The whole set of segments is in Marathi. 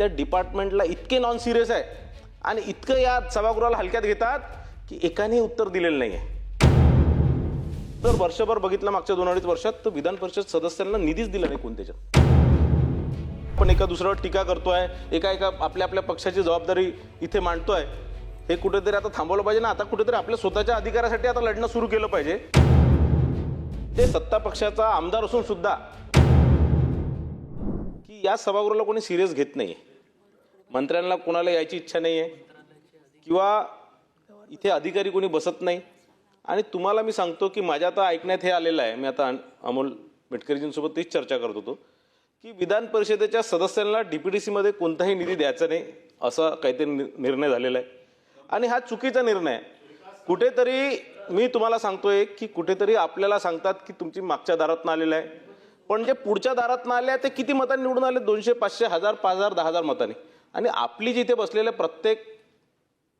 त्या डिपार्टमेंटला इतके नॉन सिरियस आहे. आणि इतकं या सभागृहाला हलक्यात घेतात की एकाने उत्तर दिलेलं नाही आहे तर वर्षभर बघितलं मागच्या दोन अडीच वर्षात तर विधान परिषद सदस्यांना निधीच दिला नाही कोणत्याच्यात आपण एका दुसऱ्यावर टीका करतोय एका एका आपल्या आपल्या पक्षाची जबाबदारी इथे मांडतोय. हे कुठेतरी आता थांबवलं पाहिजे ना आता कुठेतरी आपल्या स्वतःच्या अधिकारासाठी आता लढणं सुरू केलं पाहिजे. ते सत्ता पक्षाचा आमदार असून सुद्धा की या सभागृहाला कोणी सिरियस घेत नाही मंत्र्यांना कोणाला यायची इच्छा नाही आहे किंवा इथे अधिकारी कोणी बसत नाही? आणि तुम्हाला मी सांगतो की माझ्या आता ऐकण्यात हे आलेलं आहे. मी आता अमोल मेटकरीजींसोबत तीच चर्चा करत होतो की विधान परिषदेच्या सदस्यांना सीमध्ये कोणताही निधी द्यायचा नाही असा काहीतरी नि- निर्णय झालेला आहे. आणि हा चुकीचा निर्णय आहे. कुठेतरी मी तुम्हाला सांगतोय की कुठेतरी आपल्याला सांगतात की तुमची मागच्या दारातनं आलेलं आहे. पण जे पुढच्या दारातनं आले आहे ते किती मतांनी निवडून आले? दोनशे पाचशे हजार पाच हजार दहा हजार मतांनी. आणि आपली जिथे बसलेले प्रत्येक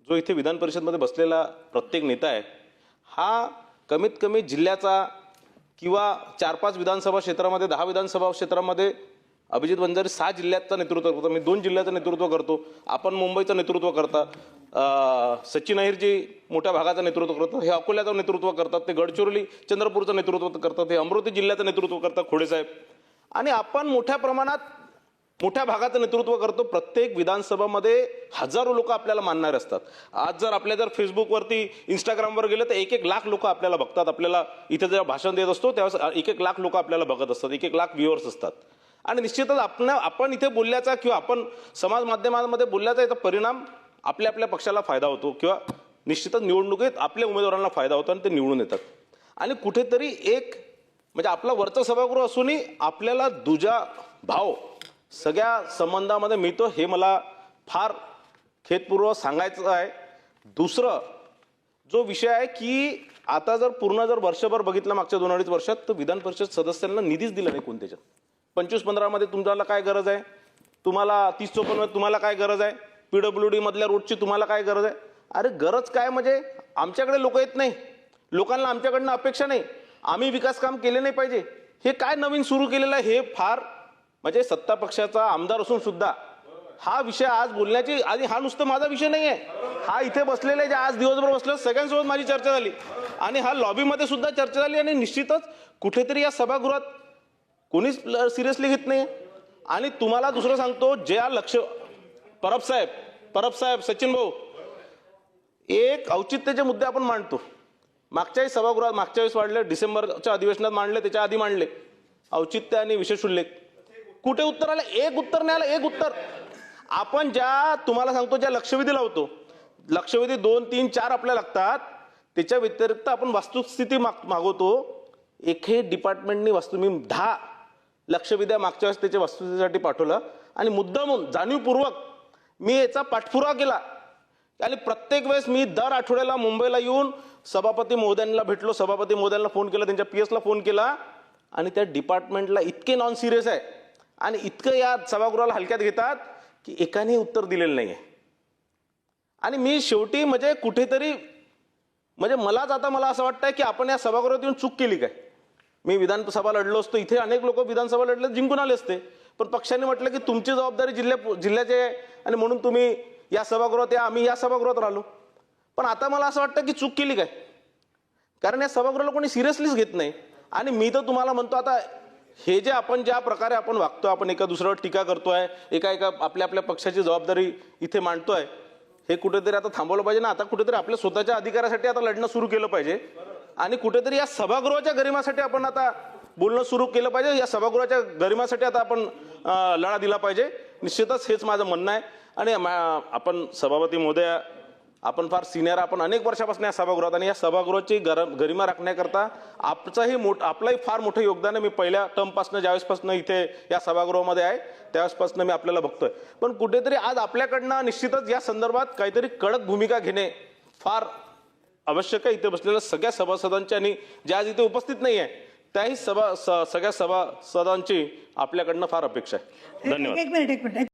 जो इथे विधान परिषदमध्ये बसलेला प्रत्येक नेता आहे हा कमीत कमी जिल्ह्याचा किंवा चार पाच विधानसभा क्षेत्रामध्ये दहा विधानसभा क्षेत्रामध्ये अभिजित वंजारी सहा जिल्ह्याचं नेतृत्व करतो. मी दोन जिल्ह्याचं नेतृत्व करतो. आपण मुंबईचं नेतृत्व करता. सचिन अहिरजी मोठ्या भागाचं नेतृत्व करतात हे अकोल्याचं नेतृत्व करतात. ते गडचिरोली चंद्रपूरचं नेतृत्व करतात. हे अमरावती जिल्ह्याचं नेतृत्व करतात खोडेसाहेब. आणि आपण मोठ्या प्रमाणात मोठ्या भागाचं नेतृत्व करतो. प्रत्येक विधानसभामध्ये हजारो लोक आपल्याला मानणारे असतात. आज जर आपल्या जर फेसबुकवरती इंस्टाग्रामवर गेलं तर एक एक लाख लोक आपल्याला बघतात. आपल्याला इथे जेव्हा भाषण देत असतो त्यावेळेस एक एक लाख लोक आपल्याला बघत असतात. एक एक लाख व्ह्युअर्स असतात. आणि निश्चितच आपण आपण इथे बोलल्याचा किंवा आपण समाज माध्यमांमध्ये बोलल्याचा याचा परिणाम आपल्या आपल्या पक्षाला फायदा होतो किंवा निश्चितच निवडणुकीत आपल्या उमेदवारांना फायदा होतो आणि ते निवडून येतात. आणि कुठेतरी एक म्हणजे आपला वरचं सभागृह असूनही आपल्याला दुजा भाव सगळ्या संबंधामध्ये मिळतो हे मला फार खेदपूर्वक सांगायचं आहे. दुसरं जो विषय आहे की आता जर पूर्ण जर वर्षभर बघितलं मागच्या दोन अडीच वर्षात तर विधान परिषद सदस्यांना निधीच दिला नाही कोणत्याच्यात. पंचवीस पंधरामध्ये तुम्हाला काय गरज आहे? तुम्हाला तीस चोपन्नमध्ये तुम्हाला काय गरज आहे? पीडब्ल्यू डब्ल्यू डीमधल्या रोडची तुम्हाला काय गरज आहे? अरे गरज काय म्हणजे आमच्याकडे लोक येत नाही. लोकांना आमच्याकडनं अपेक्षा नाही. आम्ही विकास काम केले नाही पाहिजे. हे काय नवीन सुरू केलेलं आहे हे फार म्हणजे सत्ता पक्षाचा आमदार असून सुद्धा हा विषय आज बोलण्याची आणि हा नुसतं माझा विषय नाही आहे हा इथे बसलेले जे आज दिवसभर बसले सगळ्यांसोबत माझी चर्चा झाली. आणि हा लॉबीमध्ये सुद्धा चर्चा झाली आणि निश्चितच कुठेतरी या सभागृहात कोणीच सिरियसली घेत नाही आणि तुम्हाला दुसरं सांगतो ज्या लक्ष परब साहेब परब साहेब सचिन भाऊ एक औचित्याचे मुद्दे आपण मांडतो. मागच्याही सभागृहात मागच्या वेळेस वाढले डिसेंबरच्या अधिवेशनात मांडले त्याच्या आधी मांडले. औचित्य आणि विशेष उल्लेख. कुठे उत्तर आलं? एक उत्तर नाही आलं एक उत्तर. आपण ज्या तुम्हाला सांगतो ज्या लक्षवेधी लावतो लक्षवेधी दोन तीन चार आपल्या लागतात त्याच्या व्यतिरिक्त आपण वास्तुस्थिती माग मागवतो. एकही डिपार्टमेंटनी वस्तू मी दहा लक्षवेध्या मागच्या वेळेस त्याच्या वस्तुस्थितीसाठी पाठवलं. आणि मुद्दामून जाणीवपूर्वक मी याचा पाठपुरावा केला. आणि प्रत्येक वेळेस मी दर आठवड्याला मुंबईला येऊन सभापती महोदयांना भेटलो सभापती महोदयांना फोन केला त्यांच्या पी एसला फोन केला. आणि त्या डिपार्टमेंटला इतके नॉन सिरियस आहे. आणि इतकं या सभागृहाला हलक्यात घेतात की एकाने उत्तर दिलेलं नाही आहे आणि मी शेवटी म्हणजे कुठेतरी म्हणजे मलाच आता मला असं वाटतंय की आपण या सभागृहात येऊन चूक केली काय? मी विधानसभा लढलो असतो इथे अनेक लोक विधानसभा लढले जिंकून आले असते. पण पक्षाने म्हटलं की तुमची जबाबदारी जिल्ह्या जिल्ह्याची आहे आणि म्हणून तुम्ही या सभागृहात या आम्ही या सभागृहात राहिलो. पण आता मला असं वाटतं की चूक केली काय? कारण या सभागृहाला कोणी सिरियसलीच घेत नाही. आणि मी तर तुम्हाला म्हणतो आता हे जे आपण ज्या प्रकारे आपण वागतो आपण एका दुसऱ्यावर टीका करतोय एका एका आपल्या आपल्या पक्षाची जबाबदारी इथे मांडतोय हे कुठेतरी आता थांबवलं पाहिजे ना. आता कुठेतरी आपल्या स्वतःच्या अधिकारासाठी आता लढणं सुरू केलं पाहिजे. आणि कुठेतरी या सभागृहाच्या गरिमासाठी आपण आता बोलणं सुरू केलं पाहिजे. या सभागृहाच्या गरिमासाठी आता आपण लढा दिला पाहिजे. निश्चितच हेच माझं म्हणणं आहे. आणि मा- आपण सभापती महोदया आपण फार सिनियर आपण अनेक वर्षापासून या सभागृहात आणि या सभागृहाची गर गरिमा राखण्याकरता आपचाही मोठ आपलंही फार मोठं योगदान आहे. मी पहिल्या टर्मपासून ज्यावेळेसपासून इथे या सभागृहामध्ये आहे त्यावेळेसपासून मी आपल्याला बघतोय. पण कुठेतरी आज आपल्याकडनं निश्चितच या संदर्भात काहीतरी कडक भूमिका घेणे फार आवश्यक आहे. इथे बसलेल्या सगळ्या सभासदांची आणि ज्या आज इथे उपस्थित नाही आहे त्याही सभा सगळ्या सभासदांची आपल्याकडनं फार अपेक्षा आहे. धन्यवाद एक मिनिट एक मिनिट.